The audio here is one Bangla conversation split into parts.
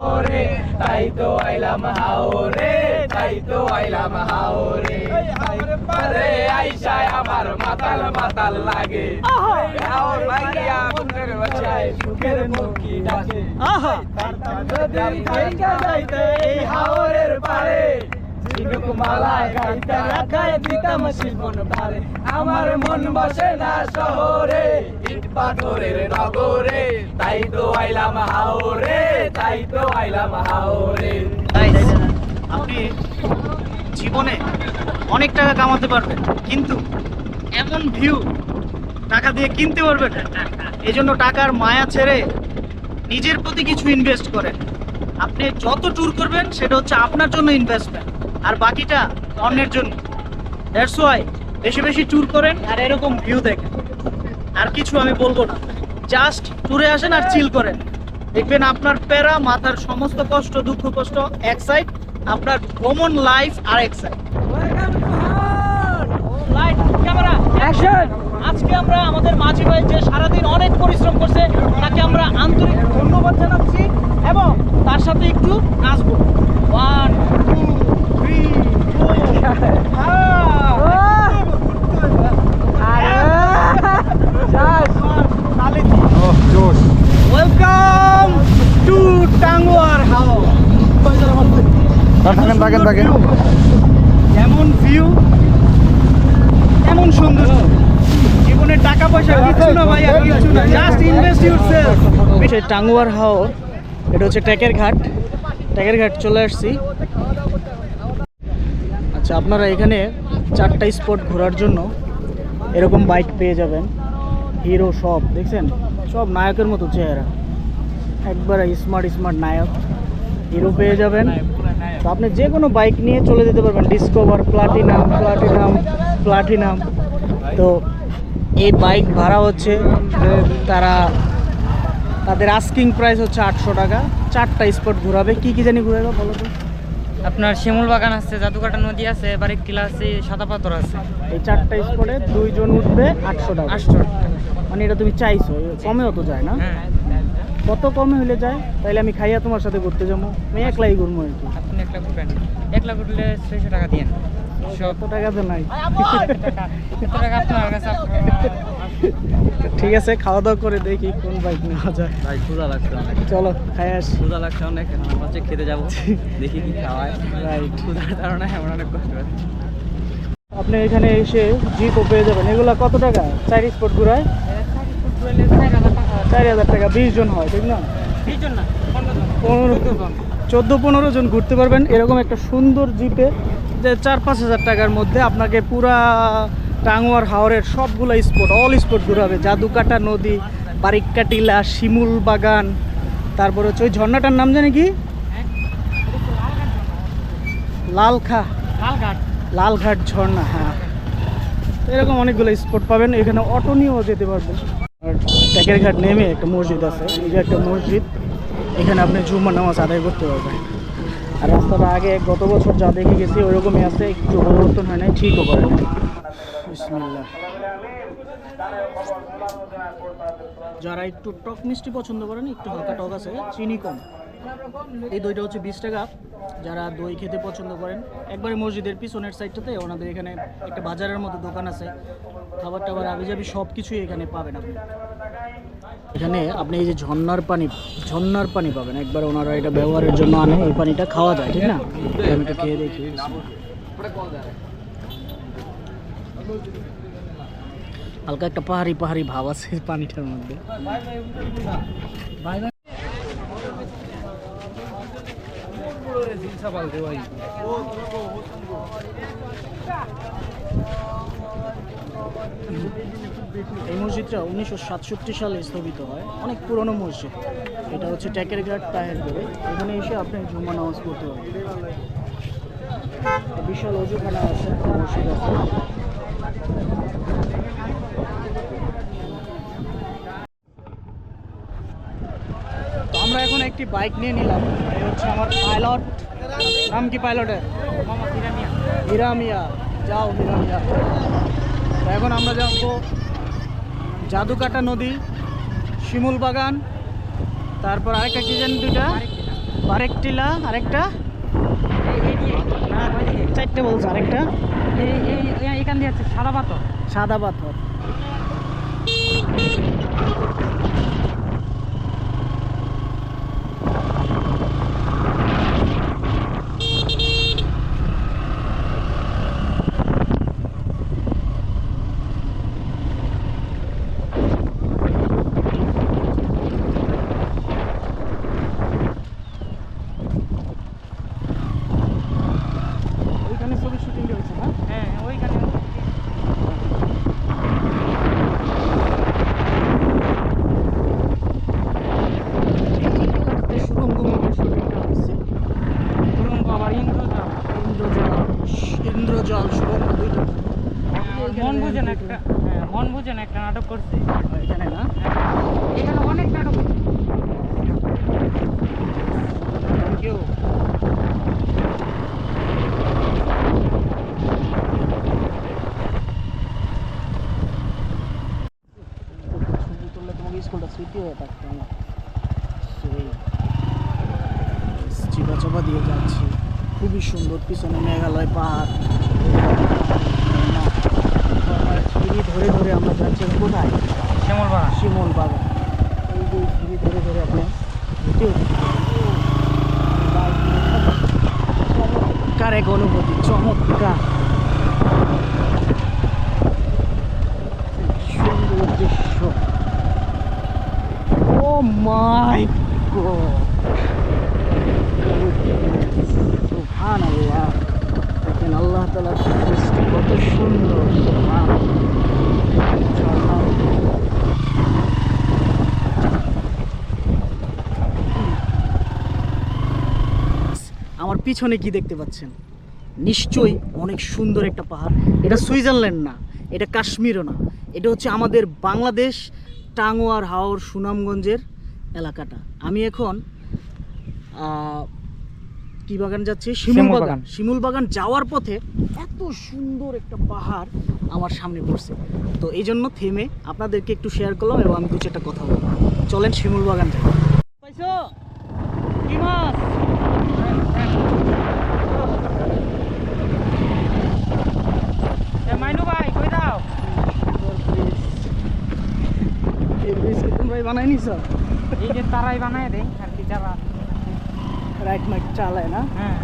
ওরে তাই তো আইলাম হাওরে তাই তো আইলাম হাওরে আরে আইসায় আমার মাতাল মাতাল লাগে। হাওর লাগিয়া মনের বাসায় সুখের মুখি ডাকে। যদি যাইতে এই হাওরের পারে আমার মন বসে না শহরে পাথরের নগরে। তাই তো আইলাম হাওরে, তাই তো আইলাম হাওরে। আপনি জীবনে অনেক টাকা কামাতে পারবেন, কিন্তু এমন ভিউ টাকা দিয়ে কিনতে পারবেন এই জন্য টাকার মায়া ছেড়ে নিজের প্রতি কিছু ইনভেস্ট করেন। আপনি যত ট্যুর করবেন, সেটা হচ্ছে আপনার জন্য ইনভেস্টমেন্ট আর বাকিটা অন্যের জন্য। দ্যাটস ওয়াই বেশি বেশি ট্যুর করেন আর এরকম ভিউ দেখেন। আর কিছু আমি বলব না। জাস্ট ট্যুরে আসেন আর চিল করেন। দেখবেন আপনার প্যারা, মাথার সমস্ত কষ্ট, দুঃখ, কষ্ট এক সাইড আপনার ভ্রমণ লাইফ আর এক সাইড লাইট ক্যামেরা আজকে আমরা আমাদের মাঝি ভাই যে সারাদিন অনেক পরিশ্রম করছে, তাকে আমরা আন্তরিক ধন্যবাদ জানাচ্ছি। এবং তার সাথে একটু নাচবো one two three welcome to Tanguar হাওয়া থাকেন থাকেন থাকেন এমন ভিউ এমন সুন্দর জীবনে টাকা পয়সা কিছু না ভাই আর কিছু না জাস্ট ইনভেস্ট টাঙ্গুয়ার হাও এটা হচ্ছে ট্যাকের ঘাট। ট্যাকের ঘাট চলে আসছি। আচ্ছা আপনারা এখানে চারটা স্পট ঘোরার জন্য এরকম বাইক পেয়ে যাবেন। হিরো সব, দেখছেন? সব নায়কের মতো চেহারা। একবারে স্মার্ট স্মার্ট নায়ক। হিরো পেয়ে যাবেন। তো আপনি যে কোনো বাইক নিয়ে চলে যেতে পারবেন। ডিসকভার প্লাটিনাম প্লাটিনাম প্লাটিনাম তো এই বাইক ভাড়া হচ্ছে, তারা তাদের আস্কিং প্রাইস হচ্ছে আটশো টাকা। চারটা স্পট ঘোরাবে। কি কি জানি ঘুরাবে বলো তো? আপনার শিমুল বাগান আছে জাদুকাটা নদী আছে বারিক কিলা আছে সাদা পাথর আছে। এই চারটা স্পটে দুইজন উঠবে আটশো টাকা। আটশো টাকা। মানে এটা তুমি চাইছো কমেও তো যায় না? হ্যাঁ। কত কমে হলে যায়? তাইলে আমি খাইয়া তোমার সাথে ঘুরতে যাব। আমি একলাই ঘুরবো আর কি। আপনি এক লাখ উঠবেন এক লাখ উঠলে ছয়শো টাকা দিয়ে কত টাকা তো নাই। এত টাকা? আপনার কাছে? ঠিক আছে খাওয়া দাওয়া করে দেখি কোন বাইক নেওয়া যায়। ভাই ক্ষুধা লাগছে অনেক। চলো খাই আসি। ক্ষুধা লাগছে অনেক হচ্ছে খেতে যাব। দেখি কি খাওয়ায় রাইট ক্ষুধার কারণে আমার অনেক কষ্ট হচ্ছে আপনি এখানে এসে জিপও পেয়ে যাবেন। এগুলো কত টাকা? চার স্পট ঘুরায়? চার হাজার টাকা বিশ জন হয় ঠিক না? পনেরো জন। চোদ্দ পনেরো জন ঘুরতে পারবেন। এরকম একটা সুন্দর জিপে যে চার পাঁচ হাজার টাকার মধ্যে আপনাকে পুরা টাঙ্গুয়ার হাওরের সবগুলো স্পট অল স্পট ঘুরাবে জাদুকাটা নদী বারিক্কা টিলা শিমুল বাগান তারপরে হচ্ছে ওই ঝর্ণাটার নাম জানি কি? লালখা। লালঘাট। লালঘাট ঝর্ণা হ্যাঁ। এরকম অনেকগুলো স্পট পাবেন এখানে অটো নিয়েও যেতে পারবেন। আর ট্যাকের ঘাট নেমে একটা মসজিদ আছে এই যে একটা মসজিদ এখানে আপনি জুম্মা নামাজ আদায় করতে পারবেন। আর রাস্তাটা আগে গত বছর যা দেখে গেছি ওইরকমই আছে একটু পরিবর্তন হয় নাই ঠিকও করে নাই। যারা একটু টক মিষ্টি পছন্দ করেন, একটু হালকা টক আছে, চিনি কম। এই দইটা হচ্ছে বিশ টাকা। যারা দই খেতে পছন্দ করেন, একবারে মসজিদের পিছনের সাইডটাতে ওনাদের এখানে একটা বাজারের মতো দোকান আছে। খাবার টাবার আবিজাবি সব কিছুই এখানে পাবেন আপনি। এখানে আপনি এই যে ঝর্ণার পানি ঝর্ণার পানি পাবেন। একবার ওনারা এটা ব্যবহারের জন্য আনে, এই পানিটা খাওয়া যায়, ঠিক না? আমি এটা খেয়ে দেখি। হালকা একটা পাহাড়ি পাহাড়ি ভাব আছে পানিটার মধ্যে। এই মসজিদটা উনিশশো সাতষট্টি সালে স্থাপিত হয়। অনেক পুরনো মসজিদ। এটা হচ্ছে ট্যাকের ঘাট টাহের করে এখানে এসে আপনি জুম্মা নামাজ পড়তে পারবেন। বিশাল অজুখানা আছে মসজিদ আছে। একটি বাইক নিয়ে নিলাম। এই হচ্ছে আমার পাইলট। নাম কি পাইলটের? হিরামিয়া যাও হিরামিয়া এখন আমরা যাব জাদুকাটা নদী শিমুল বাগান তারপর আরেকটা কি জানি দুইটা? বারেক টিলা আরেকটা? চারটে বলছে আরেকটা? এখান দিয়ে আছে সাদা পাথর। সাদা পাথর। একটা নাটক করছে। এখানে না? এখানে অনেক নাটক থ্যাংক ইউ স্কুলটা স্মৃতি হয়ে থাকতো আমার সেই চিপা চাপা দিয়ে যাচ্ছি। খুবই সুন্দর পিছনে মেঘালয় পাহাড়। সিঁড়ি ধরে ধরে আমরা যাচ্ছি। কোথায়? শিমল বাগান শিমল বাগান এই যে সিঁড়ি ধরে ধরে আপনি হেঁটে চমৎকার। এক অনুভূতি চমৎকার। পিছনে কি দেখতে পাচ্ছেন? নিশ্চয়ই অনেক সুন্দর একটা পাহাড়। এটা সুইজারল্যান্ড না এটা কাশ্মীরও না। এটা হচ্ছে আমাদের বাংলাদেশ টাঙ্গুয়ার হাওর সুনামগঞ্জের এলাকাটা। আমি এখন কি বাগান যাচ্ছি? শিমুল বাগান। বাগান। শিমুল বাগান যাওয়ার পথে এত সুন্দর একটা পাহাড় আমার সামনে পড়ছে। তো এই জন্য থেমে আপনাদেরকে একটু শেয়ার করলাম এবং আমি দু চারটা কথা বললাম। চলেন শিমুল বাগান যাই। পাইছো? কি মাছ? বানাই নিছ? এই যে তারাই বানায় দেয় আর কি যারা রাইট মাইক চালায় না? হ্যাঁ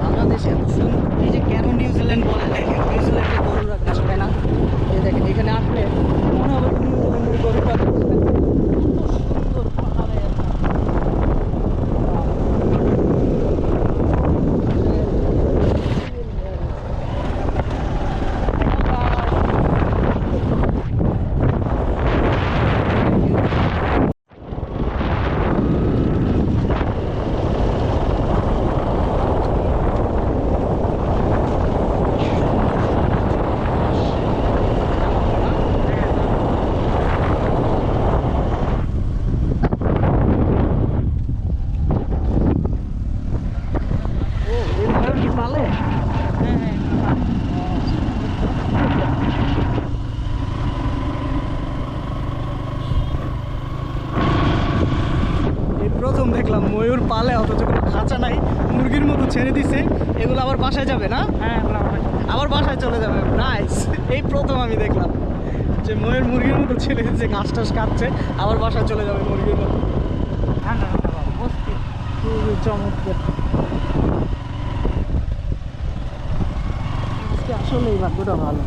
বাংলাদেশে এত সুন্দর এই যে কেন নিউজিল্যান্ড বলে দেখেন নিউজিল্যান্ডে গরুরা ঘাস খায় না এই দেখেন এখানে আসলে মনে হবে যে নিউজিল্যান্ডের গরুটা কত সুন্দর পাহাড়ে একটা ও এই ময়ূর কি পালে হ্যাঁ হ্যাঁ এই প্রথম দেখলাম ময়ূর পালে অথচ কোনো খাঁচা নাই মুরগির মতো ছেড়ে দিছে এগুলো আবার বাসায় যাবে না? হ্যাঁ আবার বাসায় চলে যাবে। নাইস এই প্রথম আমি দেখলাম যে ময়ূর মুরগির মতো ছেড়ে দিচ্ছে ঘাস টাস কাটছে আবার বাসায় চলে যাবে মুরগির মতো। খুবই চমৎকার। আসলে এই ভাগ্যটা ভালো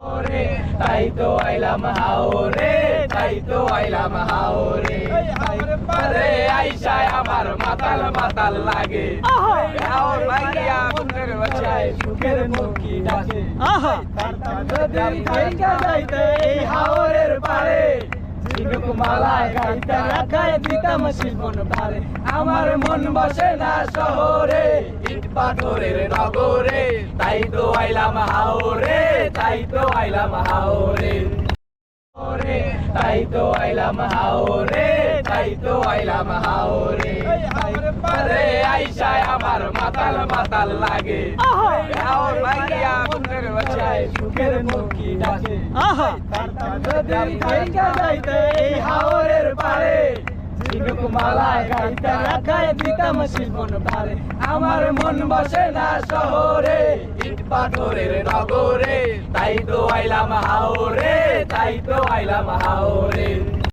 ওরে তাই তো আইলাম হাওরে আইলাম হাওরে। আরে আইসায় আমার মাতাল মাতাল লাগে। হাওর ভাইয়া বুকের বাসায় সুখের মুখি ডাকে। যদি থাইকা যাইতে এই হাওরের পারে। ঝিনুক মালা গাইতে রাখায় দিতাম শিল্পন পারে। আমার মন বসে না শহরে ইট পাথরের নগরে। তাই তো আইলাম হাওরে তাই তো আইলাম হাওরে। হাওরে তাই তো আইলাম হাওরে তাই তো আইলাম হাওরে। আরে আইসায় আমার মাতাল মাতাল লাগে। হাওর লাগিয়া বুকের বাচ্চায় সুখের মুখি ডাকে। যদি থাইকা যাইতে এই হাওরের পারে ঝিনুক মালায় গাইতে রাখায় দিতাম শিল্পন পারে। আমার মন বসে না শহরে পাথরের নগরে তাই তো আইলাম হাওরে তাই তো আইলাম হাওরে।